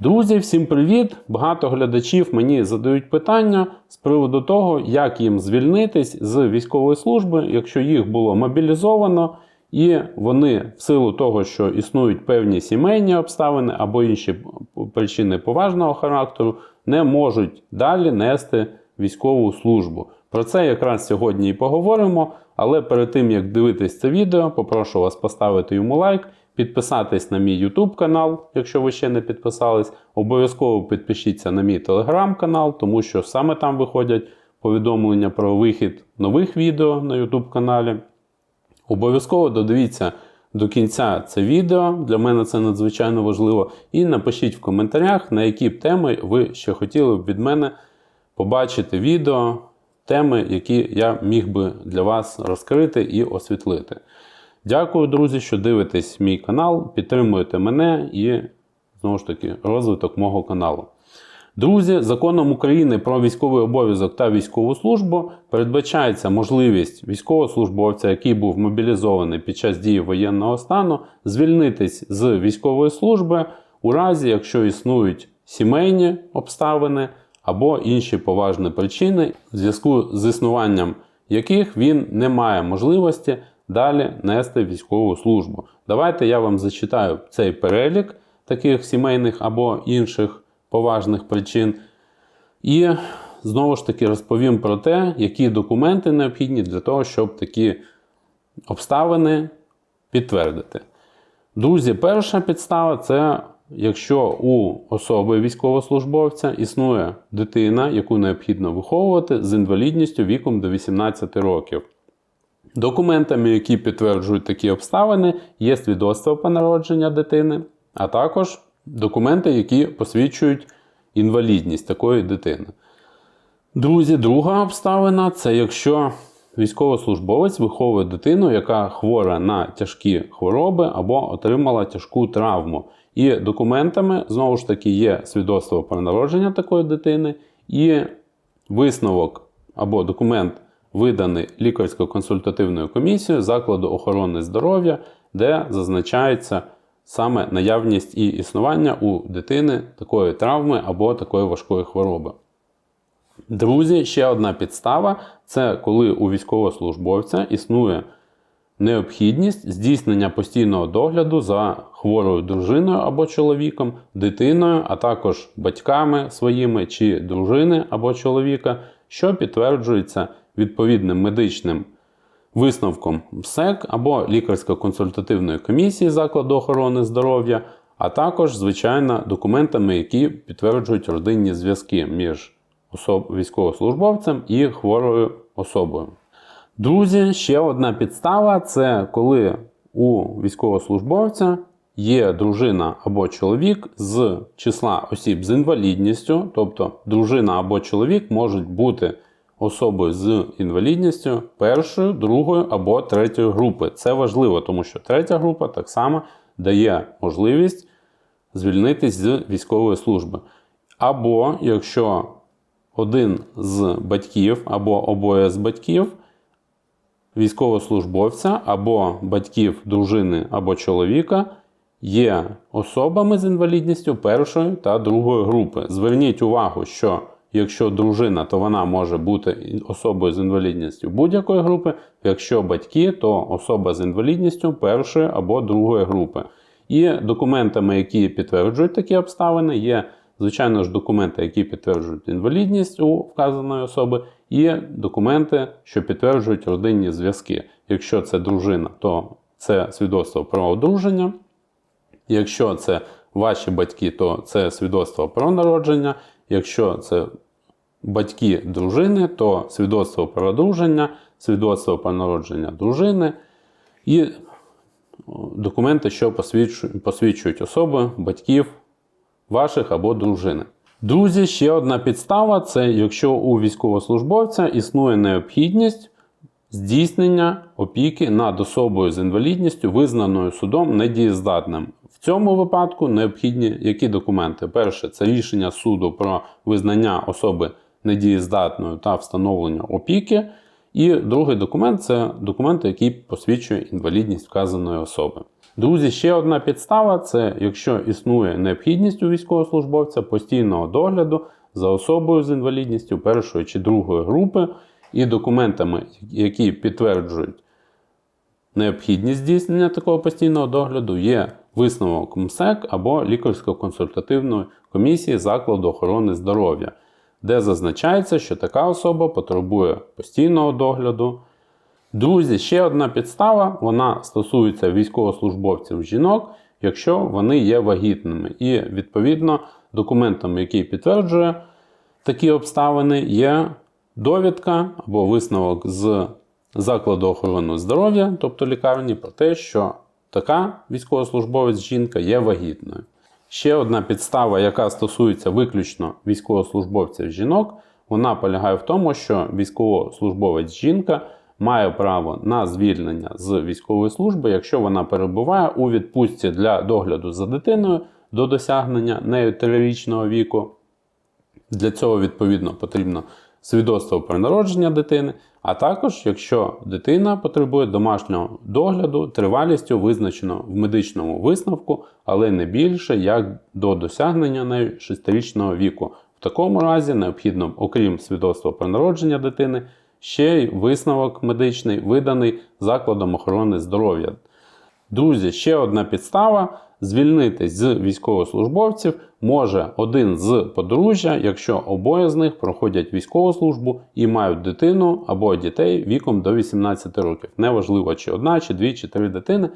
Друзі, всім привіт! Багато глядачів мені задають питання з приводу того, як їм звільнитись з військової служби, якщо їх було мобілізовано, і вони в силу того, що існують певні сімейні обставини або інші причини поважного характеру, не можуть далі нести військову службу. Про це якраз сьогодні і поговоримо. Але перед тим як дивитись це відео, попрошу вас поставити йому лайк, підписатись на мій YouTube канал, якщо ви ще не підписались. Обов'язково підпишіться на мій телеграм канал, тому що саме там виходять повідомлення про вихід нових відео на YouTube каналі. Обов'язково додивіться до кінця це відео. Для мене це надзвичайно важливо. І напишіть в коментарях, на які б теми ви ще хотіли б від мене побачити відео, теми, які я міг би для вас розкрити і освітлити. Дякую, друзі, що дивитесь мій канал, підтримуєте мене і, знову ж таки, розвиток мого каналу. Друзі, законом України про військовий обов'язок та військову службу передбачається можливість військовослужбовця, який був мобілізований під час дії воєнного стану, звільнитись з військової служби у разі, якщо існують сімейні обставини або інші поважні причини, в зв'язку з існуванням яких він не має можливості далі нести військову службу. Давайте я вам зачитаю цей перелік таких сімейних або інших поважних причин. І знову ж таки розповім про те, які документи необхідні для того, щоб такі обставини підтвердити. Друзі, перша підстава це якщо у особи військовослужбовця існує дитина, яку необхідно виховувати з інвалідністю віком до 18 років. Документами, які підтверджують такі обставини, є свідоцтво про народження дитини, а також документи, які посвідчують інвалідність такої дитини. Друзі, друга обставина це якщо військовослужбовець виховує дитину, яка хвора на тяжкі хвороби або отримала тяжку травму. І документами, знову ж таки, є свідоцтво про народження такої дитини, і висновок або документ, виданий лікарсько-консультативною комісією закладу охорони здоров'я, де зазначається саме наявність і існування у дитини такої травми або такої важкої хвороби. Друзі, ще одна підстава це коли у військовослужбовця існує необхідність здійснення постійного догляду за хворою дружиною або чоловіком, дитиною, а також батьками своїми чи дружини або чоловіка, що підтверджується відповідним медичним висновком МСЕК або лікарсько-консультативної комісії закладу охорони здоров'я, а також, звичайно, документами, які підтверджують родинні зв'язки між особ... військовослужбовцем і хворою особою. Друзі, ще одна підстава це коли у військовослужбовця є дружина або чоловік з числа осіб з інвалідністю, тобто дружина або чоловік можуть бути особою з інвалідністю першої, другої або третьої групи. Це важливо, тому що третя група так само дає можливість звільнитись з військової служби. Або якщо один з батьків або обоє з батьків військовослужбовця або батьків дружини або чоловіка є особами з інвалідністю першої та другої групи. Зверніть увагу, що якщо дружина, то вона може бути особою з інвалідністю будь-якої групи, якщо батьки, то особа з інвалідністю першої або другої групи. І документами, які підтверджують такі обставини, є, звичайно ж, документи, які підтверджують інвалідність у вказаної особи, і документи, що підтверджують родинні зв'язки. Якщо це дружина, то це свідоцтво про одруження. Якщо це ваші батьки, то це свідоцтво про народження. Якщо це батьки дружини, то свідоцтво про одруження, свідоцтво про народження дружини і документи, що посвідчують, особи, батьків ваших або дружини. Друзі, ще одна підстава це якщо у військовослужбовця існує необхідність здійснення опіки над особою з інвалідністю, визнаною судом недієздатним. В цьому випадку необхідні які документи? Перше, це рішення суду про визнання особи недієздатною та встановлення опіки. І другий документ це документ, який посвідчує інвалідність вказаної особи. Друзі, ще одна підстава це якщо існує необхідність у військовослужбовця постійного догляду за особою з інвалідністю першої чи другої групи і документами, які підтверджують необхідність здійснення такого постійного догляду, є висновок МСЕК або лікарсько-консультативної комісії закладу охорони здоров'я, де зазначається, що така особа потребує постійного догляду. Друзі, ще одна підстава, вона стосується військовослужбовців жінок, якщо вони є вагітними. І відповідно документом, який підтверджує такі обставини, є довідка або висновок з закладу охорони здоров'я, тобто лікарні, про те, що така військовослужбовець жінка є вагітною. Ще одна підстава, яка стосується виключно військовослужбовців жінок, вона полягає в тому, що військовослужбовець жінка має право на звільнення з військової служби, якщо вона перебуває у відпустці для догляду за дитиною до досягнення нею трирічного віку. Для цього, відповідно, потрібно свідоцтво про народження дитини, а також якщо дитина потребує домашнього догляду тривалістю визначено в медичному висновку, але не більше як до досягнення нею 6-річного віку. В такому разі необхідно, окрім свідоцтва про народження дитини, ще й висновок медичний, виданий закладом охорони здоров'я. Друзі, ще одна підстава: звільнитись з військовослужбовців може один з подружжя, якщо обоє з них проходять військову службу і мають дитину або дітей віком до 18 років. Неважливо, чи одна, чи дві, чи три дитини.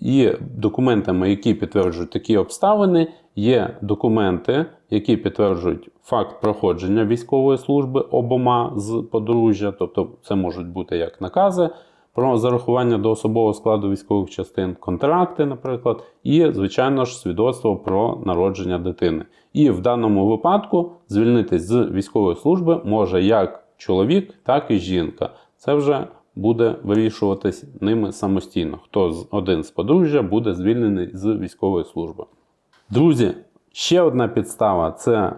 І документами, які підтверджують такі обставини, є документи, які підтверджують факт проходження військової служби обома з подружжя, тобто це можуть бути як накази про зарахування до особового складу військових частин, контракти, наприклад, і, звичайно ж, свідоцтво про народження дитини. І в даному випадку звільнитись з військової служби може як чоловік, так і жінка. Це вже буде вирішуватись ними самостійно. Хто з один з подружжя буде звільнений з військової служби. Друзі, ще одна підстава це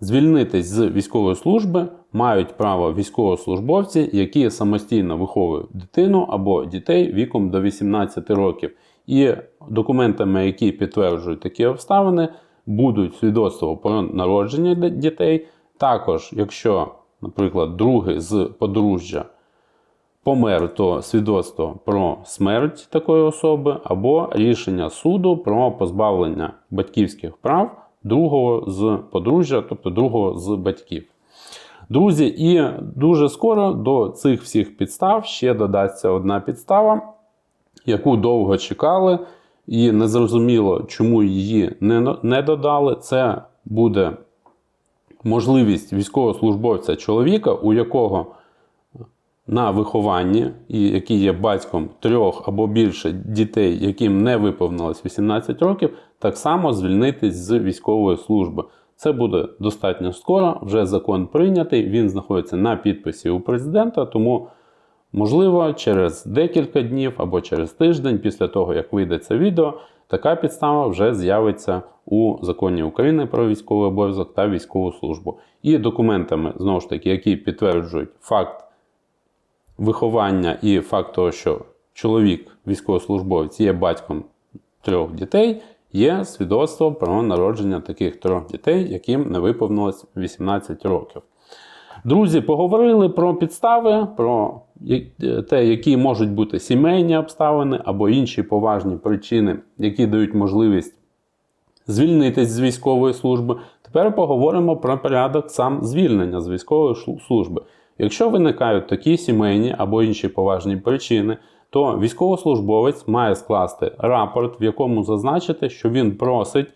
звільнитись з військової служби мають право військовослужбовці, які самостійно виховують дитину або дітей віком до 18 років. І документами, які підтверджують такі обставини, будуть свідоцтво про народження дітей. Також, якщо, наприклад, другий з подружжя помер, то свідоцтво про смерть такої особи, або рішення суду про позбавлення батьківських прав другого з подружжя, тобто другого з батьків. Друзі, і дуже скоро до цих всіх підстав ще додасться одна підстава, яку довго чекали, і незрозуміло, чому її не, не додали. Це буде можливість військовослужбовця чоловіка, у якого на вихованні, і який є батьком трьох або більше дітей, яким не виповнилось 18 років, так само звільнитись з військової служби. Це буде достатньо скоро. Вже закон прийнятий. Він знаходиться на підписі у президента, тому, можливо, через декілька днів або через тиждень, після того, як вийде це відео, така підстава вже з'явиться у законі України про військовий обов'язок та військову службу. І документами, знову ж таки, які підтверджують факт виховання і факт того, що чоловік, військовослужбовець, є батьком трьох дітей є свідоцтво про народження таких трьох дітей, яким не виповнилось 18 років. Друзі, поговорили про підстави, про те, які можуть бути сімейні обставини або інші поважні причини, які дають можливість звільнитись з військової служби. Тепер поговоримо про порядок сам звільнення з військової служби. Якщо виникають такі сімейні або інші поважні причини, то військовослужбовець має скласти рапорт, в якому зазначити, що він просить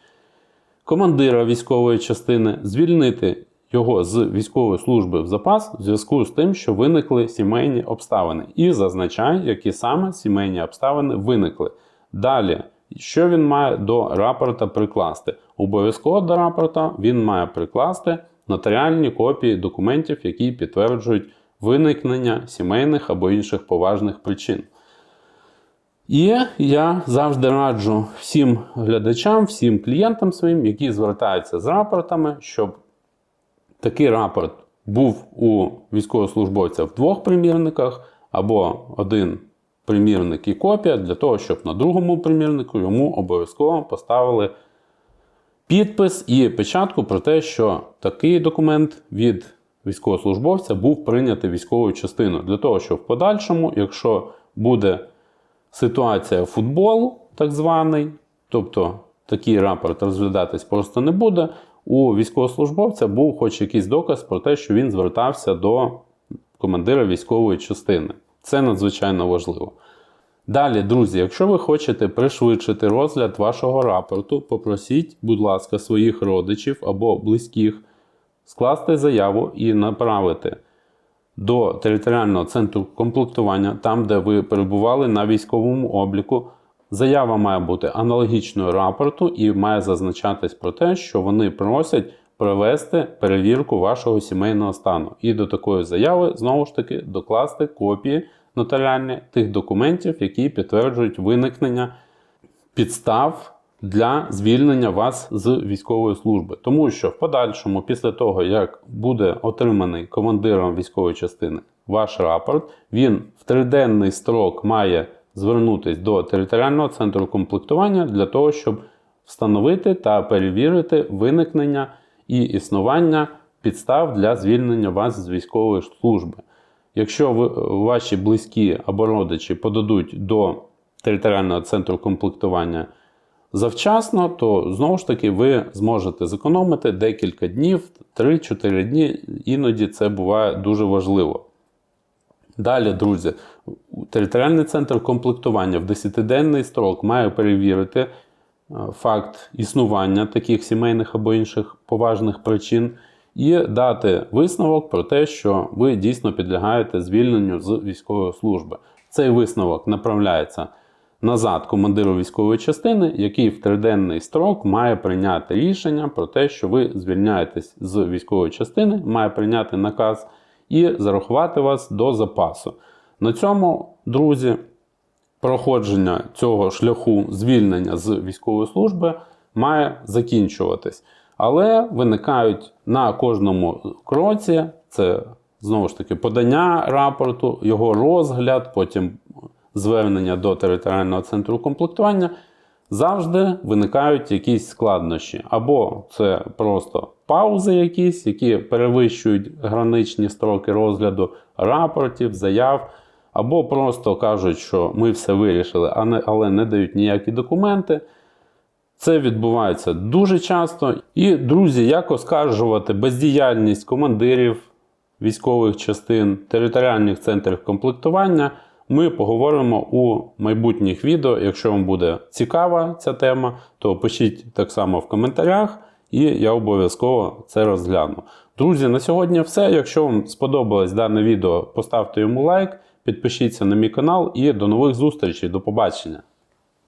командира військової частини звільнити його з військової служби в запас в зв'язку з тим, що виникли сімейні обставини, і зазначає, які саме сімейні обставини виникли. Далі, що він має до рапорта прикласти? Обов'язково до рапорта він має прикласти нотаріальні копії документів, які підтверджують виникнення сімейних або інших поважних причин. І я завжди раджу всім глядачам, всім клієнтам своїм, які звертаються з рапортами, щоб такий рапорт був у військовослужбовця в двох примірниках, або один примірник і копія для того, щоб на другому примірнику йому обов'язково поставили підпис і печатку про те, що такий документ від військовослужбовця був прийнятий військовою частиною. Для того, щоб в подальшому, якщо буде ситуація футбол, так званий, тобто такий рапорт розглядатись просто не буде, у військовослужбовця був хоч якийсь доказ про те, що він звертався до командира військової частини. Це надзвичайно важливо. Далі, друзі, якщо ви хочете пришвидшити розгляд вашого рапорту, попросіть, будь ласка, своїх родичів або близьких скласти заяву і направити до територіального центру комплектування, там, де ви перебували на військовому обліку. Заява має бути аналогічною рапорту і має зазначатись про те, що вони просять провести перевірку вашого сімейного стану. І до такої заяви знову ж таки докласти копії нотаріальні тих документів, які підтверджують виникнення підстав для звільнення вас з військової служби. Тому що в подальшому, після того, як буде отриманий командиром військової частини ваш рапорт, він в триденний строк має звернутися до територіального центру комплектування для того, щоб встановити та перевірити виникнення і існування підстав для звільнення вас з військової служби. Якщо ви, ваші близькі або родичі подадуть до територіального центру комплектування завчасно, то знову ж таки ви зможете зекономити декілька днів, 3-4 дні, іноді це буває дуже важливо. Далі, друзі, територіальний центр комплектування в 10-денний строк має перевірити е, факт існування таких сімейних або інших поважних причин і дати висновок про те, що ви дійсно підлягаєте звільненню з військової служби. Цей висновок направляється назад командиру військової частини, який в триденний строк має прийняти рішення про те, що ви звільняєтесь з військової частини, має прийняти наказ і зарахувати вас до запасу. На цьому, друзі, проходження цього шляху звільнення з військової служби має закінчуватись. Але виникають на кожному кроці це знову ж таки подання рапорту, його розгляд, потім звернення до територіального центру комплектування. Завжди виникають якісь складнощі. Або це просто паузи якісь, які перевищують граничні строки розгляду рапортів, заяв, або просто кажуть, що ми все вирішили, але не дають ніякі документи. Це відбувається дуже часто. І, друзі, як оскаржувати бездіяльність командирів військових частин, територіальних центрів комплектування, ми поговоримо у майбутніх відео. Якщо вам буде цікава ця тема, то пишіть так само в коментарях, і я обов'язково це розгляну. Друзі, на сьогодні все. Якщо вам сподобалось дане відео, поставте йому лайк, підпишіться на мій канал і до нових зустрічей. До побачення!